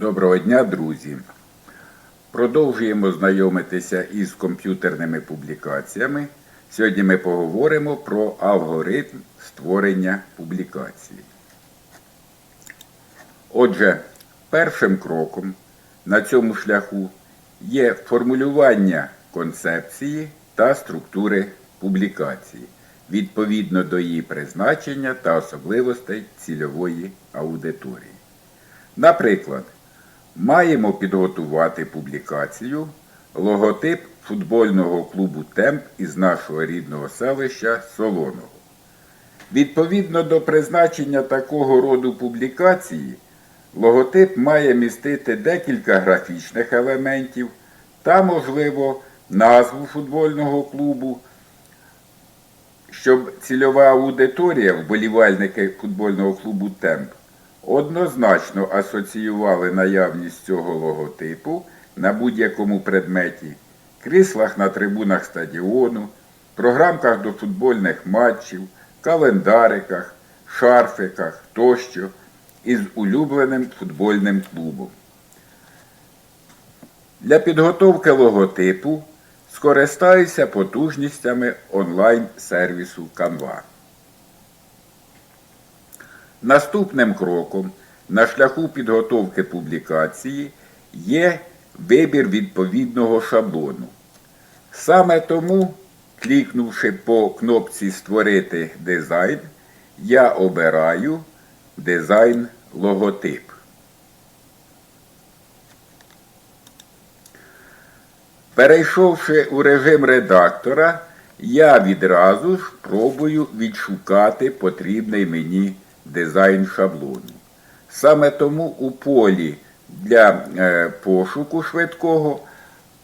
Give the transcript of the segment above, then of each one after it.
Доброго дня, друзі! Продовжуємо знайомитися із комп'ютерними публікаціями. Сьогодні ми поговоримо про алгоритм створення публікації. Отже, першим кроком на цьому шляху є формулювання концепції та структури публікації відповідно до її призначення та особливостей цільової аудиторії. Наприклад, маємо підготувати публікацію логотип футбольного клубу Темп із нашого рідного селища Солоного. Відповідно до призначення такого роду публікації, логотип має містити декілька графічних елементів та, можливо, назву футбольного клубу, щоб цільова аудиторія, вболівальники футбольного клубу Темп, однозначно асоціювали наявність цього логотипу на будь-якому предметі, кріслах на трибунах стадіону, програмках до футбольних матчів, календариках, шарфиках тощо із улюбленим футбольним клубом. Для підготовки логотипу скористаюся потужностями онлайн-сервісу Canva. Наступним кроком на шляху підготовки публікації є вибір відповідного шаблону. Саме тому, клікнувши по кнопці Створити дизайн, я обираю дизайн логотип. Перейшовши у режим редактора, я відразу ж пробую відшукати потрібний мені дизайн шаблону. Саме тому у полі для е, пошуку швидкого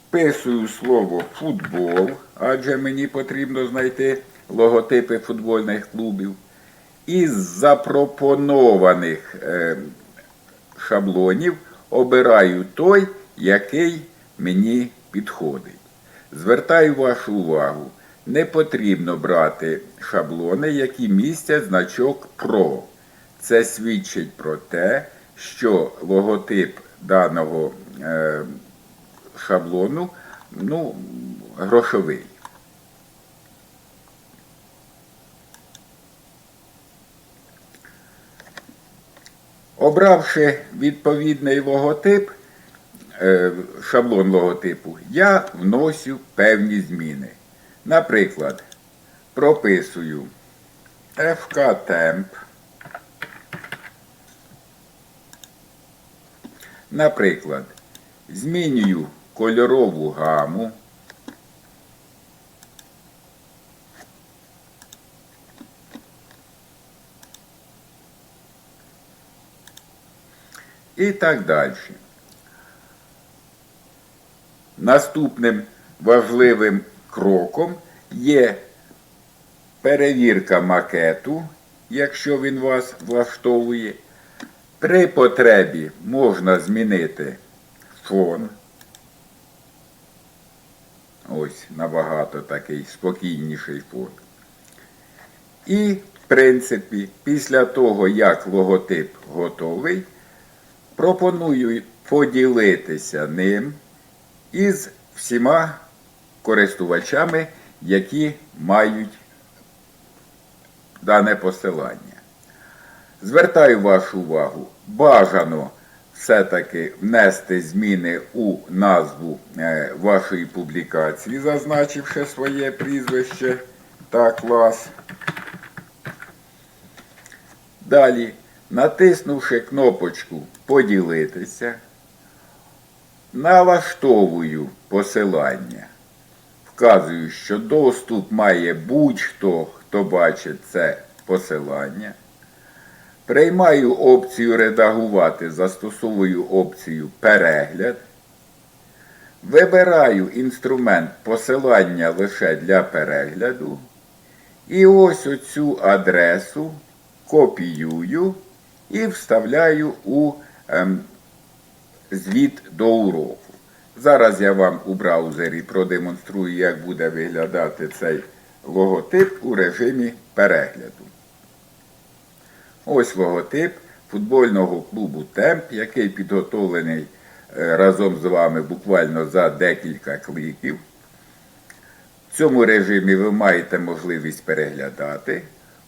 вписую слово футбол, адже мені потрібно знайти логотипи футбольних клубів. Із запропонованих е, шаблонів обираю той, який мені підходить. Звертаю вашу увагу, не потрібно брати шаблони, які містять значок PRO. Це свідчить про те, що логотип даного е, шаблону ну, грошовий. Обравши відповідний логотип, е, шаблон логотипу, я вносю певні зміни. Наприклад, прописую FK Temp. Наприклад, змінюю кольорову гаму. І так далі. Наступним важливим кроком є перевірка макету, якщо він вас влаштовує. При потребі можна змінити фон. Ось набагато такий спокійніший фон. І, в принципі, після того, як логотип готовий, пропоную поділитися ним із всіма користувачами, які мають дане посилання. Звертаю вашу увагу, бажано все-таки внести зміни у назву е, вашої публікації, зазначивши своє прізвище та клас. Далі, натиснувши кнопочку Поділитися, налаштовую посилання. Вказую, що доступ має будь-хто, хто бачить це посилання. Приймаю опцію Редагувати, застосовую опцію Перегляд. Вибираю інструмент посилання лише для перегляду. І ось оцю адресу копіюю і вставляю у ем, звіт до уроку. Зараз я вам у браузері продемонструю, як буде виглядати цей логотип у режимі перегляду. Ось логотип футбольного клубу Темп, який підготовлений е, разом з вами буквально за декілька кліків. В цьому режимі ви маєте можливість переглядати.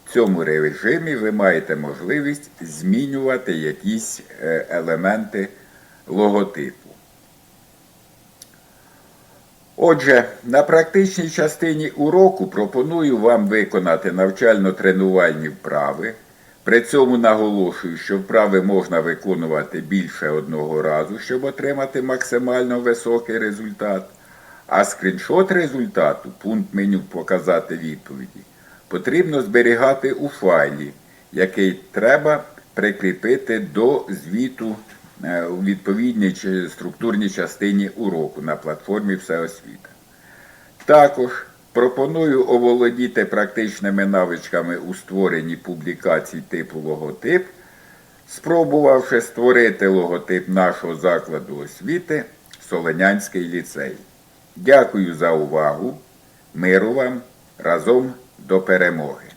В цьому режимі ви маєте можливість змінювати якісь е, елементи логотипу. Отже, на практичній частині уроку пропоную вам виконати навчально-тренувальні вправи. При цьому наголошую, що вправи можна виконувати більше одного разу, щоб отримати максимально високий результат. А скріншот результату, пункт меню Показати відповіді, потрібно зберігати у файлі, який треба прикріпити до звіту е, у відповідній структурній частині уроку на платформі Всеосвіта. Також пропоную оволодіти практичними навичками у створенні публікацій типу логотип, спробувавши створити логотип нашого закладу освіти Солонянський ліцей. Дякую за увагу. Миру вам разом до перемоги!